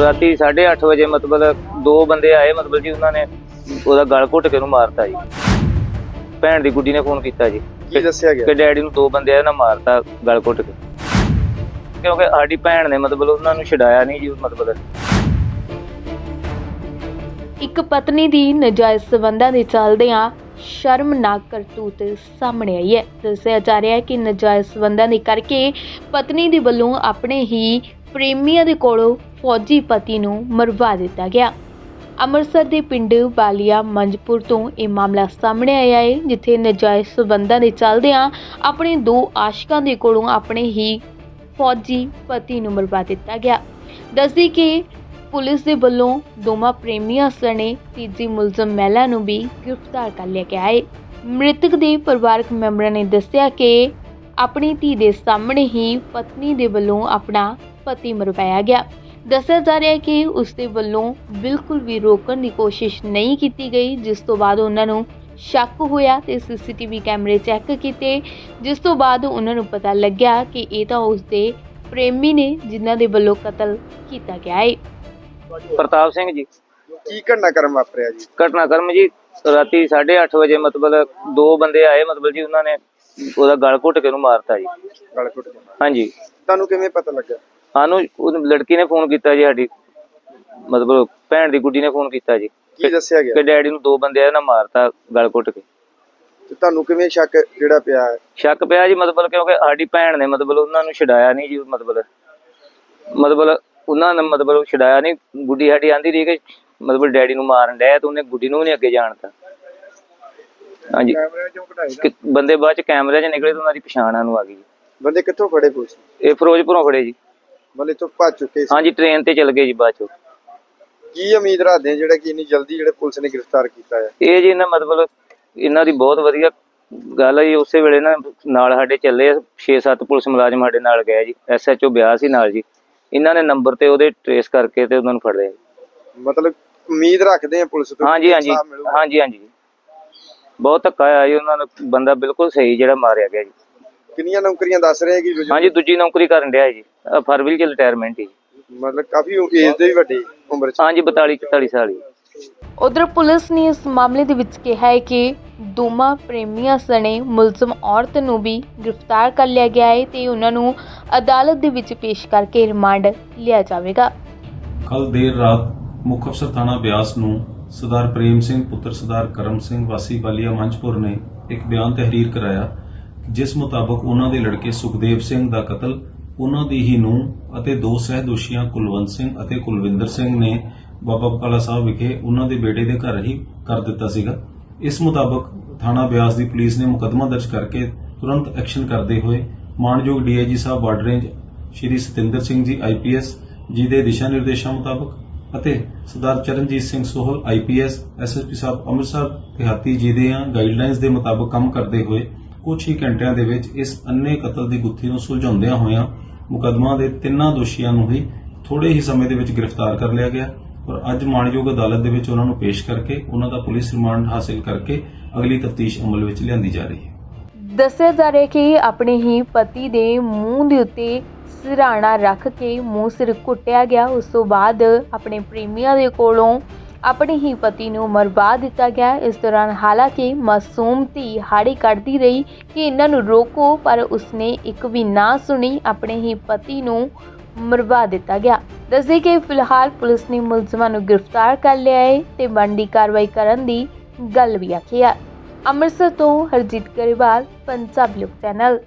ਰਾਤੀ 8:30 ਵਜੇ ਮਤਲਬ ਦੋ ਬੰਦੇ ਆਏ ਮਤਲਬ ਜੀ ਉਹਨਾਂ ਨੇ ਉਹਦਾ ਗਲ ਘੁੱਟ ਕੇ ਉਹਨੂੰ ਮਾਰਤਾ ਜੀ। ਭੈਣ ਦੀ ਗੁੱਡੀ ਨੇ ਫੋਨ ਕੀਤਾ ਜੀ। ਕੀ ਦੱਸਿਆ ਗਿਆ? ਕਿ ਡੈਡੀ ਨੂੰ ਦੋ ਬੰਦੇ ਆਏ ਨਾ ਮਾਰਤਾ ਗਲ ਘੁੱਟ ਕੇ। ਕਿਉਂਕਿ ਸਾਡੀ ਭੈਣ ਨੇ ਮਤਲਬ ਉਹਨਾਂ ਨੂੰ ਛਡਾਇਆ ਨਹੀਂ ਜੀ ਮਤਲਬ। ਇੱਕ ਪਤਨੀ ਦੀ ਨਜਾਇਜ਼ ਸਬੰਧਾਂ ਦੇ ਚੱਲਦਿਆਂ ਸ਼ਰਮਨਾਕ ਕਰਤੂਤ ਸਾਹਮਣੇ ਆਈ ਹੈ। ਦੱਸਿਆ ਜਾ ਰਿਹਾ ਹੈ ਕਿ ਨਜਾਇਜ਼ ਸਬੰਧਾਂ ਦੇ ਕਰਕੇ ਪਤਨੀ ਦੇ ਵੱਲੋਂ ਆਪਣੇ ਹੀ ਪ੍ਰੇਮੀਆਂ ਦੇ ਕੋਲੋਂ ਫੌਜੀ ਪਤੀ ਨੂੰ ਮਰਵਾ ਦਿੱਤਾ ਗਿਆ। ਅੰਮ੍ਰਿਤਸਰ ਦੇ ਪਿੰਡ ਬਾਲੀਆ ਮੰਜਪੁਰ ਤੋਂ ਇਹ ਮਾਮਲਾ ਸਾਹਮਣੇ ਆਇਆ ਹੈ, ਜਿੱਥੇ ਨਜਾਇਜ਼ ਸਬੰਧਾਂ ਦੇ ਚੱਲਦਿਆਂ ਆਪਣੇ ਦੋ ਆਸ਼ਕਾਂ ਦੇ ਕੋਲੋਂ ਆਪਣੇ ਹੀ ਫੌਜੀ ਪਤੀ ਨੂੰ ਮਰਵਾ ਦਿੱਤਾ ਗਿਆ। ਦੱਸਦੀ ਕਿ ਪੁਲਿਸ ਦੇ ਵੱਲੋਂ ਦੋਵਾਂ ਪ੍ਰੇਮੀਆਂ ਸਣੇ ਤੀਜੀ ਮੁਲਜ਼ਮ ਮਹਿਲਾ ਨੂੰ ਵੀ ਗ੍ਰਿਫਤਾਰ ਕਰ ਲਿਆ ਗਿਆ ਹੈ। ਮ੍ਰਿਤਕ ਦੇ ਪਰਿਵਾਰਕ ਮੈਂਬਰਾਂ ਨੇ ਦੱਸਿਆ ਕਿ ਆਪਣੀ ਧੀ ਦੇ ਸਾਹਮਣੇ ਹੀ ਪਤਨੀ ਦੇ ਵੱਲੋਂ ਆਪਣਾ ਪਤੀ ਮਰਵਾਇਆ ਗਿਆ। ਦੱਸਿਆ ਜਾ ਰਿਹਾ ਹੈ ਕਿ ਉਸ ਦੇ ਵੱਲੋਂ ਬਿਲਕੁਲ ਵੀ ਰੋਕਣ ਦੀ ਕੋਸ਼ਿਸ਼ ਨਹੀਂ ਕੀਤੀ ਗਈ ਜਿਸ ਤੋਂ ਬਾਅਦ ਉਹਨਾਂ ਨੂੰ ਸ਼ੱਕ ਹੋਇਆ ਤੇ ਸੀਸੀਟੀਵੀ ਕੈਮਰੇ ਚੈੱਕ ਕੀਤੇ ਜਿਸ ਤੋਂ ਬਾਅਦ ਉਹਨਾਂ ਨੂੰ ਪਤਾ ਲੱਗਿਆ ਕਿ ਇਹ ਤਾਂ ਉਸ ਦੇ ਪ੍ਰੇਮੀ ਨੇ ਜਿਨ੍ਹਾਂ ਦੇ ਵੱਲੋਂ ਕਤਲ ਕੀਤਾ ਗਿਆ ਹੈ ਪ੍ਰਤਾਪ ਸਿੰਘ ਜੀ। ਕੀ ਘਟਨਾ ਕਰਮ ਵਾਪਰਿਆ ਜੀ? ਘਟਨਾਕ੍ਰਮ ਜੀ ਰਾਤੀ 8:30 ਵਜੇ ਮਤਲਬ ਦੋ ਬੰਦੇ ਆਏ ਮਤਲਬ ਜੀ ਉਹਨਾਂ ਨੇ ਉਹਦਾ ਗਲ ਘੁੱਟ ਕੇ ਉਹਨੂੰ ਮਾਰਤਾ ਜੀ। ਗਲ ਘੁੱਟ ਕੇ ਹਾਂਜੀ। ਤੁਹਾਨੂੰ ਕਿਵੇਂ ਪਤਾ ਲੱਗਾ ਸਾਨੂੰ ਉਹ ਲੜਕੀ ਨੇ ਫੋਨ ਕੀਤਾ ਜੀ ਸਾਡੀ ਮਤਲਬ ਭੈਣ ਦੀ ਗੁੱਡੀ ਨੇ ਫੋਨ ਕੀਤਾ ਜੀ। ਕੀ ਦੱਸਿਆ ਗਿਆ? ਕਿ ਡੈਡੀ ਨੂੰ ਦੋ ਬੰਦੇ ਆਏ ਨਾ ਮਾਰਤਾ ਗਲ ਘੁੱਟ ਕੇ। ਤੇ ਤੁਹਾਨੂੰ ਕਿਵੇਂ ਸ਼ੱਕ ਜਿਹੜਾ ਪਿਆ? ਹੈ ਸ਼ੱਕ ਪਿਆ ਜੀ ਮਤਲਬ ਕਿਉਂਕਿ ਸਾਡੀ ਭੈਣ ਨੇ ਮਤਲਬ ਉਹਨਾਂ ਨੂੰ ਛਡਾਇਆ ਨਹੀਂ ਜੀ ਮਤਲਬ ਮਤਲਬ ਉਹਨਾਂ ਨੇ ਮਤਲਬ ਛਡਾਇਆ ਨਹੀਂ ਗੁੱਡੀ ਸਾਡੀ ਆਂਦੀ ਰਹੀ ਕਿ ਮਤਲਬ ਡੈਡੀ ਨੂੰ ਮਾਰਨ ਡਿਆ ਤੇ ਉਹਨੇ ਗੁੱਡੀ ਨੂੰ ਵੀ ਨਹੀਂ ਅੱਗੇ ਜਾਣਤਾ ਹਾਂਜੀ। ਬੰਦੇ ਬਾਅਦ ਚ ਕੈਮਰੇ 'ਚ ਨਿਕਲੇ ਤਾਂ ਉਹਨਾਂ ਦੀ ਪਛਾਣ ਸਾਨੂੰ ਆ ਗਈ। ਬੰਦੇ ਕਿੱਥੋਂ ਫੜੇ ਪੁਲਿਸ? ਇਹ ਫਿਰੋਜ਼ਪੁਰੋਂ ਫੜੇ ਜੀ। ਬੰਦੇ ਤੋਂ ਭੱਜ ਚੁੱਕੇ ਸੀ? ਹਾਂਜੀ ਟ੍ਰੇਨ ਤੇ ਚਲ ਗਏ ਜੀ ਬਾਅਦ ਚ। ਕੀ ਉਮੀਦ ਰੱਖਦੇ ਆ ਜਿਹੜਾ ਕਿ ਇੰਨੀ ਜਲਦੀ ਜਿਹੜੇ ਪੁਲਿਸ ਨੇ ਗ੍ਰਿਫਤਾਰ ਕੀਤਾ ਹੈ? ਇਹ ਜੀ ਇਹਨਾਂ ਮਤਲਬ ਇਹਨਾਂ ਦੀ ਬਹੁਤ ਵਧੀਆ ਗੱਲ ਹੈ ਜੀ। ਉਸੇ ਵੇਲੇ ਨਾ ਨਾਲ ਸਾਡੇ ਚੱਲੇ 6-7 ਪੁਲਿਸ ਮੁਲਾਜ਼ਮ ਸਾਡੇ ਨਾਲ ਗਏ ਜੀ। ਐਸਐਚਓ ਬਿਆਸ ਸੀ ਨਾਲ ਜੀ। ਇਹਨਾਂ ਨੇ ਨੰਬਰ ਤੇ ਉਹਦੇ ਟਰੇਸ ਕਰਕੇ ਤੇ ਉਹਨਾਂ ਨੂੰ ਫੜ ਲਿਆ ਜੀ। ਮਤਲਬ ਉਮੀਦ ਰੱਖਦੇ ਆ ਪੁਲਿਸ ਤੋਂ ਹਾਂਜੀ ਹਾਂਜੀ। ਇਨਸਾਫ਼ ਮਿਲੂਗਾ। ਹਾਂਜੀ ਹਾਂਜੀ। ਬਹੁਤ ਧੱਕਾ ਆਇਆ ਜੀ ਉਹਨਾਂ ਨੂੰ। ਬੰਦਾ ਬਿਲਕੁਲ ਸਹੀ ਜਿਹੜਾ ਮਾਰਿਆ ਗਿਆ ਜੀ। ਕਿੰਨੀਆਂ ਨੌਕਰੀਆਂ ਦੱਸ ਰਹੇ ਆ ਕਿ ਹਾਂਜੀ ਦੂਜੀ ਨੌਕਰੀ ਕਰਨ ਡਿਆ ਜੀ। ਫਰਵਰੀ ਚ ਰਿਟਾਇਰਮੈਂਟ ਹੀ ਮਤਲਬ ਕਾਫੀ ਏਜ ਦੇ ਵੀ ਵੱਡੀ ਉਮਰ ਚ ਹਾਂਜੀ 42 44 ਸਾਲ ਹੀ। ਉਧਰ ਪੁਲਿਸ ਨੇ ਇਸ ਮਾਮਲੇ ਦੇ ਵਿੱਚ ਕਿਹਾ ਹੈ ਕਿ ਦੋਵਾਂ ਪ੍ਰੇਮੀਆਂ ਸਣੇ ਮੁਲਜ਼ਮ ਔਰਤ ਨੂੰ ਵੀ ਗ੍ਰਿਫਤਾਰ ਕਰ ਲਿਆ ਗਿਆ ਹੈ ਤੇ ਉਹਨਾਂ ਨੂੰ ਅਦਾਲਤ ਦੇ ਵਿੱਚ ਪੇਸ਼ ਕਰਕੇ ਰਿਮਾਂਡ ਲਿਆ ਜਾਵੇਗਾ। ਕੱਲ ਦੇਰ ਰਾਤ ਮੁੱਖ ਅਫਸਰ ਥਾਣਾ ਬਿਆਸ ਨੂੰ ਸਰਦਾਰ ਪ੍ਰੇਮ ਸਿੰਘ ਪੁੱਤਰ ਸਰਦਾਰ ਕਰਮ ਸਿੰਘ ਵਾਸੀ ਵਾਲੀਆ ਮੰਚਪੁਰ ਨੇ ਇੱਕ ਬਿਆਨ ਤਹਿਰੀਰ ਕਰਾਇਆ ਜਿਸ ਮੁਤਾਬਕ ਉਹਨਾਂ ਦੇ ਲੜਕੇ ਸੁਖਦੇਵ ਸਿੰਘ ਦਾ ਕਤਲ ਉਹਨਾਂ ਦੀ ਹੀ ਨੂੰਹ ਅਤੇ ਦੋ ਸਹਿ ਕੁਲਵੰਤ ਸਿੰਘ ਅਤੇ ਕੁਲਵਿੰਦਰ ਸਿੰਘ ਨੇ ਬਾਬਾ ਬਕਾਲਾ ਸਾਹਿਬ ਵਿਖੇ ਉਹਨਾਂ ਦੇ ਬੇਟੇ ਦੇ ਘਰ ਹੀ ਕਰ ਦਿੱਤਾ ਸੀਗਾ। ਇਸ ਮੁਤਾਬਕ ਥਾਣਾ ਬਿਆਸ ਦੀ ਪੁਲਿਸ ਨੇ ਮੁਕੱਦਮਾ ਦਰਜ ਕਰਕੇ ਤੁਰੰਤ ਐਕਸ਼ਨ ਕਰਦੇ ਹੋਏ ਮਾਨਯੋਗ DIG sahib border range Shri Satinder Singh ji IPS ji ਦੇ ਦਿਸ਼ਾ ਨਿਰਦੇਸ਼ਾਂ ਮੁਤਾਬਕ ਅਤੇ ਸਰਦਾਰ ਚਰਨਜੀਤ ਸਿੰਘ ਸੋਹਲ ਆਈਪੀਐਸ ਐਸਐਸਪੀ ਸਾਹਿਬ, ਅੰਮ੍ਰਿਤਸਰ, ਦਿਹਾਤੀ ਜੀ ਦੇ ਗਾਈਡਲਾਈਨਸ ਦੇ ਮੁਤਾਬਕ ਕੰਮ ਕਰਦੇ ਹੋਏ ਕੁਝ ਹੀ ਘੰਟਿਆਂ ਦੇ ਵਿੱਚ ਇਸ ਅੰਨੇ ਕਤਲ ਦੀ ਗੁੱਥੀ ਨੂੰ ਸੁਲਝਾਉਂਦਿਆਂ ਹੋਇਆਂ ਮੁਕੱਦਮਾ ਦੇ ਤਿੰਨਾਂ ਦੋਸ਼ੀਆਂ ਨੂੰ ਹੀ ਥੋੜੇ ਹੀ ਸਮੇਂ ਦੇ ਵਿੱਚ ਗ੍ਰਿਫਤਾਰ ਕਰ ਲਿਆ ਗਿਆ ਔਰ ਅੱਜ ਮਾਣਯੋਗ ਅਦਾਲਤ ਦੇ ਵਿੱਚ ਉਹਨਾਂ ਨੂੰ ਪੇਸ਼ ਕਰਕੇ ਉਹਨਾਂ ਦਾ ਪੁਲਿਸ ਰਿਮਾਂਡ ਹਾਸਲ ਕਰਕੇ ਅਗਲੀ ਤਫਤੀਸ਼ ਅਮਲ ਵਿੱਚ ਲਿਆਂਦੀ ਜਾ ਰਹੀ ਹੈ। ਦੱਸਿਆ ਜਾ ਰਿਹਾ ਕਿ ਆਪਣੇ ਹੀ ਪਤੀ ਦੇ ਮੂੰਹ ਦੇ ਉੱਤੇ ਸਿਰਹਾਣਾ ਰੱਖ ਕੇ ਮੂੰਹ ਸਿਰ ਕੁੱਟਿਆ ਗਿਆ। ਉਸ ਤੋਂ ਬਾਅਦ ਆਪਣੇ ਪ੍ਰੇਮੀਆਂ ਦੇ ਕੋਲੋਂ ਆਪਣੇ ਹੀ ਪਤੀ ਨੂੰ ਮਰਵਾ ਦਿੱਤਾ ਗਿਆ। ਇਸ ਦੌਰਾਨ ਹਾਲਾਂਕਿ ਮਾਸੂਮ ਧੀ ਹਾੜੀ ਕੱਢਦੀ ਰਹੀ ਕਿ ਇਹਨਾਂ ਨੂੰ ਰੋਕੋ, ਪਰ ਉਸਨੇ ਇੱਕ ਵੀ ਨਾ ਸੁਣੀ, ਆਪਣੇ ਹੀ ਪਤੀ ਨੂੰ ਮਰਵਾ ਦਿੱਤਾ ਗਿਆ। ਦੱਸਦੇ ਕਿ ਫਿਲਹਾਲ ਪੁਲਿਸ ਨੇ ਮੁਲਜ਼ਮਾਂ ਨੂੰ ਗ੍ਰਿਫਤਾਰ ਕਰ ਲਿਆ ਹੈ ਤੇ ਬਣਦੀ ਕਾਰਵਾਈ ਕਰਨ ਦੀ ਗੱਲ ਵੀ ਆਖੀ ਹੈ ਅੰਮ੍ਰਿਤਸਰ ਤੋਂ ਹਰਜੀਤ ਗਰੇਵਾਲ, ਪੰਜਾਬ ਲੋਕ ਚੈਨਲ।